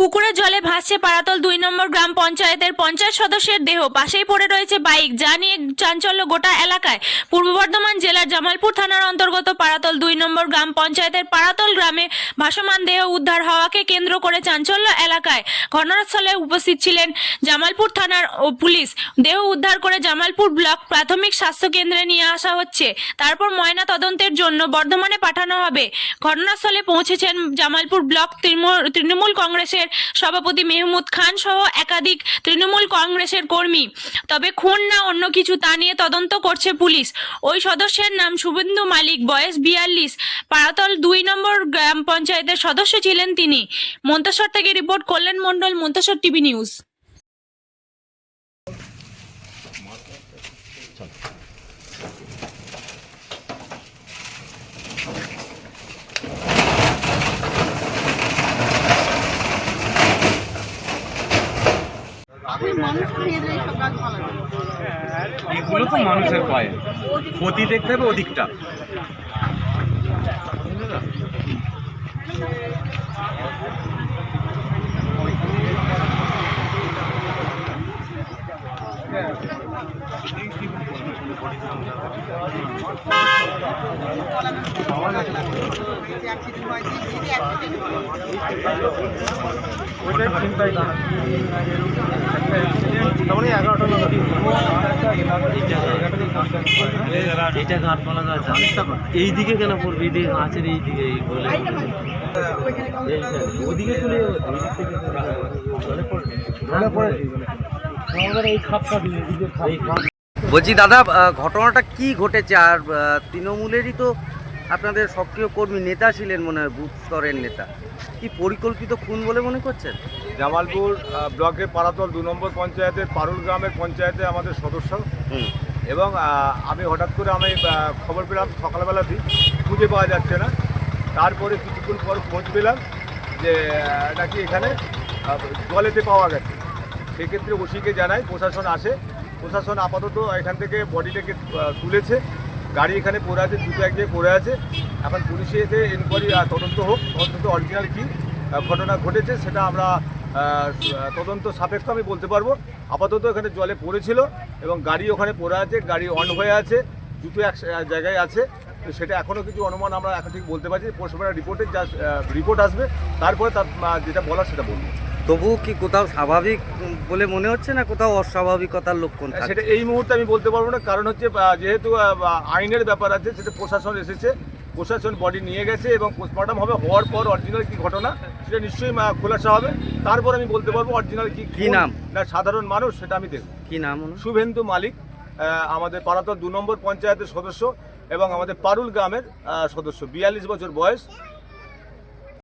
পুকুরের জলে ভাসছে পারাতল দুই নম্বর গ্রাম পঞ্চায়েতের পঞ্চায়েত সদস্যের দেহ। পাশেই পড়ে রয়েছে বাইক। যা নিয়ে চাঞ্চল্য গোটা এলাকায়। পূর্ব বর্ধমান জেলার জামালপুর থানার অন্তর্গত পারাতল দুই নম্বর গ্রাম পঞ্চায়েতের পারাতল গ্রামে ভাসমান দেহ উদ্ধার হওয়াকে কেন্দ্র করে চাঞ্চল্য এলাকায় ঘটনাস্থলে উপস্থিত ছিলেন জামালপুর থানার ও পুলিশ। দেহ উদ্ধার করে জামালপুর ব্লক প্রাথমিক স্বাস্থ্য কেন্দ্রে নিয়ে আসা হচ্ছে। তারপর ময়না তদন্তের জন্য বর্ধমানে পাঠানো হবে। ঘটনাস্থলে পৌঁছেছেন জামালপুর ব্লক তৃণমূল কংগ্রেসের সভাপতি মেহমুদ খান সহ একাধিক তৃণমূল কংগ্রেসের কর্মী। তবে খুন না অন্য কিছু তা নিয়ে তদন্ত করছে পুলিশ। ওই সদস্যের নাম শুভেন্দু মালিক, বয়স বিয়াল্লিশ। পাড়াতল দুই নম্বর গ্রাম পঞ্চায়েতের সদস্য ছিলেন তিনি। মন্তসর থেকে রিপোর্ট করলেন মণ্ডল মন্তসর টিভি নিউজ। এগুলো তো মানুষের পায়ে। ক্ষতি দেখতে হবে ওদিকটা। এটা গাছ এই দিকে কেন পড়বে? এই দিকে গাছের এই দিকে এই বলে। ওদিকে চলে যাবে। এই খাপ খাপ বলছি দাদা ঘটনাটা কি ঘটেছে? আর তৃণমূলেরই তো আপনাদের সক্রিয় কর্মী নেতা ছিলেন মনে হয় বুথ স্তরের নেতা। কি পরিকল্পিত খুন বলে মনে করছেন? জামালপুর ব্লকের পাড়াতল দু নম্বর পঞ্চায়েতের পারুল গ্রামের পঞ্চায়েতে আমাদের সদস্য। এবং আমি হঠাৎ করে আমি খবর পেলাম সকালবেলাতেই খুঁজে পাওয়া যাচ্ছে না। তারপরে কিছুক্ষণ পর খোঁজ পেলাম যে নাকি এখানে জলেতে পাওয়া গেছে। সেক্ষেত্রে ওসিকে জানাই প্রশাসন আসে। প্রশাসন আপাতত এখান থেকে বডিটাকে তুলেছে। গাড়ি এখানে পড়ে আছে, দুটো এক জায়গায় পড়ে আছে। এখন পুলিশে এসে এনকোয়ারি তদন্ত হোক অন্তত অরিজিনাল কী ঘটনা ঘটেছে সেটা আমরা তদন্ত সাপেক্ষ আমি বলতে পারব। আপাতত এখানে জলে পড়েছিল এবং গাড়ি ওখানে পড়ে আছে, গাড়ি অন হয়ে আছে, দুটো এক জায়গায় আছে। তো সেটা এখনও কিছু অনুমান আমরা এখন ঠিক বলতে পারছি পোস্টমর্টম রিপোর্টে যা রিপোর্ট আসবে। তারপরে তার যেটা বলার সেটা বলব। তবুও কি কোথাও স্বাভাবিক বলে মনে হচ্ছে না কোথাও অস্বাভাবিকতার লক্ষণ থাকছে? সেটা এই মুহূর্তে আমি বলতে পারব না কারণ হচ্ছে যেহেতু আইনের ব্যাপার আছে সেটা প্রশাসন এসেছে প্রশাসন বডি নিয়ে গেছে এবং পোস্টমর্টম হবে হওয়ার পর অরিজিনাল কি ঘটনা সেটা নিশ্চয়ই খোলাসা হবে তারপর আমি বলতে পারব অরিজিনাল কি কি নাম? না সাধারণ মানুষ সেটা আমি দেখব কি নাম শুভেন্দু মালিক আমাদের পাড়াতর দু নম্বর পঞ্চায়েতের সদস্য এবং আমাদের পারুল গ্রামের সদস্য বিয়াল্লিশ বছর বয়স